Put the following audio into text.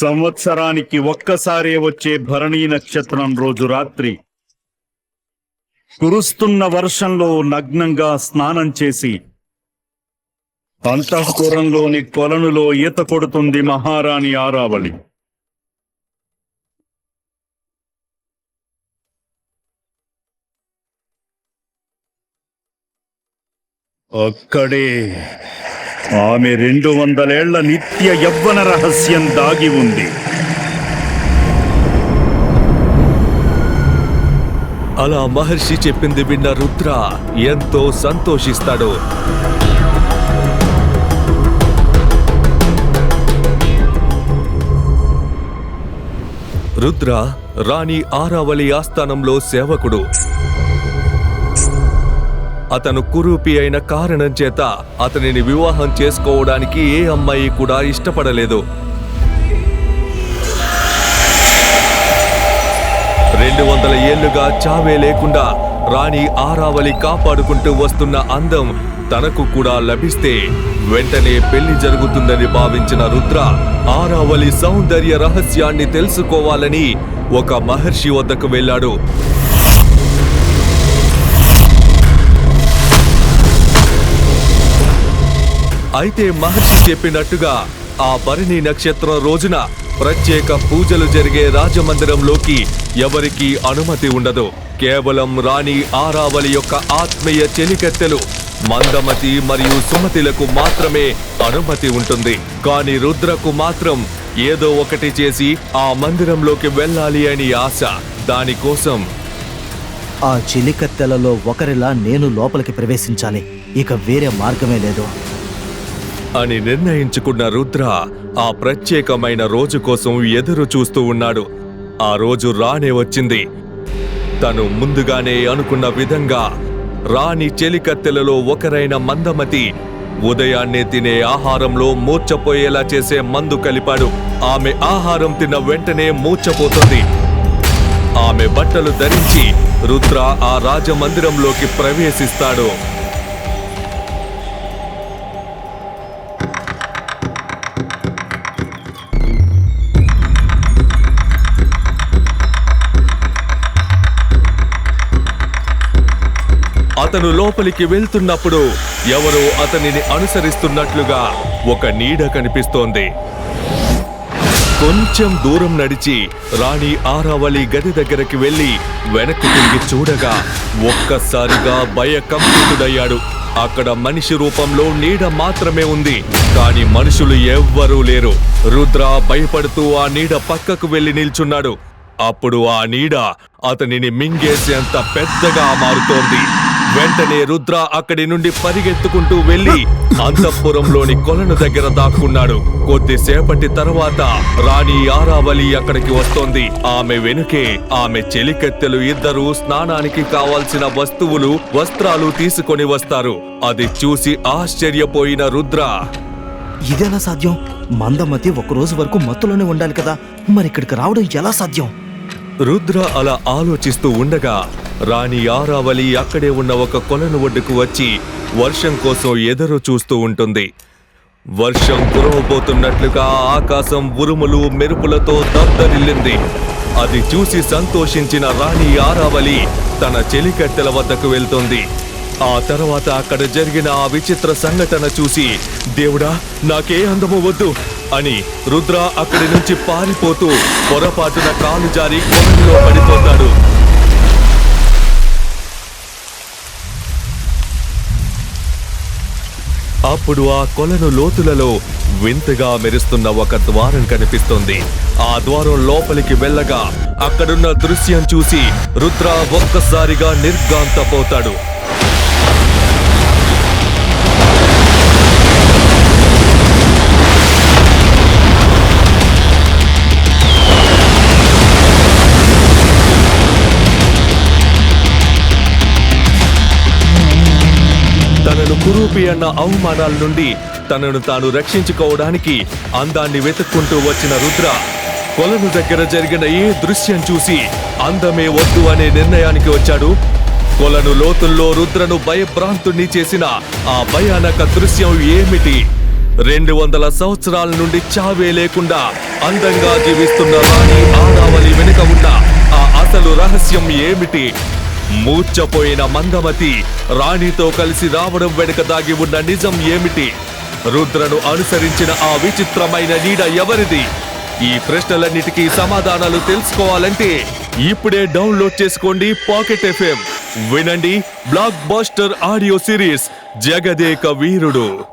సంవత్సరానికి ఒక్కసారే వచ్చే భరణీ నక్షత్రం రోజు రాత్రి. కురుస్తున్న వర్షంలో నగ్నంగా స్నానం చేసి అంతఃపురంలోని కొలనులో ఈత కొడుతుంది మహారాణి ఆరావళి. అక్కడే ఆమె రెండు వందలేళ్ళ నిత్య యవ్వన రహస్యం దాగి ఉంది. అలా మహర్షి చెప్పింది విన్న రుద్ర ఎంతో సంతోషిస్తాడు. రుద్ర రాణి ఆరావళి ఆస్థానంలో సేవకుడు. అతను కురూపి అయిన కారణం చేత అతనిని వివాహం చేసుకోవడానికి ఏ అమ్మాయి కూడా ఇష్టపడలేదు. రెండు వందల ఏళ్ళుగా చావే లేకుండా రాణి ఆరావళి కాపాడుకుంటూ వస్తున్న అందం తనకు కూడా లభిస్తే వెంటనే పెళ్ళి జరుగుతుందని భావించిన రుద్ర ఆరావళి సౌందర్య రహస్యాన్ని తెలుసుకోవాలని ఒక మహర్షి వద్దకు వెళ్ళాడు. అయితే మహర్షి చెప్పినట్టుగా ఆ భరణి నక్షత్రం రోజున ప్రత్యేక పూజలు జరిగే రాజమందిరంలోకి ఎవరికీ అనుమతి ఉండదు. కేవలం రాణి ఆరావళి యొక్క ఆత్మీయ చెలికత్తెలు మందమతి మరియు సుమతిలకు మాత్రమే అనుమతి ఉంటుంది. కానీ రుద్రకు మాత్రం ఏదో ఒకటి చేసి ఆ మందిరంలోకి వెళ్ళాలి అని ఆశ. దానికోసం ఆ చిలికత్తెలలో ఒకరిలా నేను లోపలికి ప్రవేశించాలి. ఇక వేరే మార్గమే లేదు. అని నిర్ణయించుకున్న రుద్ర ఆ ప్రత్యేకమైన రోజు కోసం ఎదురు చూస్తూ ఉన్నాడు. ఆ రోజు రానే వచ్చింది. తను ముందుగానే అనుకున్న విధంగా రాణి చెలికత్తెలలో ఒకరైన మందమతి ఉదయాన్నే తినే ఆహారంలో మూర్చపోయేలా చేసే మందు కలిపాడు. ఆమె ఆహారం తిన్న వెంటనే మూర్చపోతుంది ఆమె బట్టలు ధరించి రుద్ర ఆ రాజమందిరంలోకి ప్రవేశిస్తాడు. అతను లోపలికి వెళ్తున్నప్పుడు ఎవరో అతనిని అనుసరిస్తున్నట్లుగా ఒక నీడ కనిపిస్తోంది. కొంచెం దూరం నడిచి రాణి ఆరావళి గది దగ్గరికి వెళ్ళి వెనక్కి తిరిగి చూడగా ఒక్కసారిగా భయకంపితుడయ్యాడు. అక్కడ మనిషి రూపంలో నీడ మాత్రమే ఉంది కాని మనుషులు ఎవ్వరూ లేరు. రుద్ర భయపడుతూ ఆ నీడ పక్కకు వెళ్ళి నిల్చున్నాడు. అప్పుడు ఆ నీడ అతనిని మింగేసేంత పెద్దగా మారుతోంది. వెంటనే రుద్ర అక్కడి నుండి పరిగెత్తుకుంటూ వెళ్ళి అంతఃపురంలోని కొలను దగ్గర దాక్కున్నాడు. కొద్దిసేపటి తర్వాత రాణి ఆరావళి అక్కడికి వస్తోంది. ఆమె వెనుకే ఆమె చెలికత్తెలు ఇద్దరు స్నానానికి కావాల్సిన వస్తువులు వస్త్రాలు తీసుకొని వస్తారు. అది చూసి ఆశ్చర్యపోయిన రుద్ర. ఇదెలా సాధ్యం? మందమతి ఒక రోజు వరకు మత్తులోనే ఉండాలి కదా. మరి ఇక్కడికి రావడం ఎలా సాధ్యం? రుద్ర అలా ఆలోచిస్తూ ఉండగా రాణి ఆరావళి అక్కడే ఉన్న ఒక కొలను ఒడ్డుకు వచ్చి వర్షం కోసం ఎదురు చూస్తూ ఉంటుంది. వర్షం కురవబోతున్నట్లుగా ఆకాశం ఉరుములు మెరుపులతో దద్దరిల్లింది. అది చూసి సంతోషించిన రాణి ఆరావళి తన చెలికట్టెల వద్దకు వెళ్తుంది. ఆ తర్వాత అక్కడ జరిగిన ఆ విచిత్ర సంఘటన చూసి దేవుడా నాకే అందము వద్దు అని రుద్ర అక్కడి నుంచి పారిపోతూ పొరపాటున కాలు జారి కొలంలో పడిపోతాడు. అప్పుడు ఆ కొలను లోతులలో వింతగా మెరుస్తున్న ఒక ద్వారం కనిపిస్తుంది. ఆ ద్వారం లోపలికి వెళ్ళగా అక్కడున్న దృశ్యం చూసి రుద్ర ఒక్కసారిగా నిర్గాంతపోతాడు తనను కురూపి అన్న అవమానాల నుండి తనను తాను రక్షించుకోవడానికి అందాన్ని వెతుక్కుంటూ వచ్చిన రుద్ర కొలను దగ్గర జరిగిన ఏ దృశ్యం చూసి అందమే వద్దు అనే నిర్ణయానికి వచ్చాడు. కొలను లోతుల్లో రుద్రను భయభ్రాంతుణ్ణి చేసిన ఆ భయానక దృశ్యం ఏమిటి? రెండు వందల సంవత్సరాల నుండి చావే లేకుండా అందంగా జీవిస్తున్న రాణి ఆరావళి వెనుక ఉన్న ఆ అసలు రహస్యం ఏమిటి? మూర్చపోయిన మందమతి రాణితో కలిసి రావడం వెనుక దాగి ఉన్న నిజం ఏమిటి? రుద్రను అనుసరించిన ఆ విచిత్రమైన నీడ ఎవరిది? ఈ ప్రశ్నలన్నిటికీ సమాధానాలు తెలుసుకోవాలంటే ఇప్పుడే డౌన్లోడ్ చేసుకోండి పాకెట్ ఎఫ్ఎం. వినండి blockbuster audio series Jagadeka Veerudu.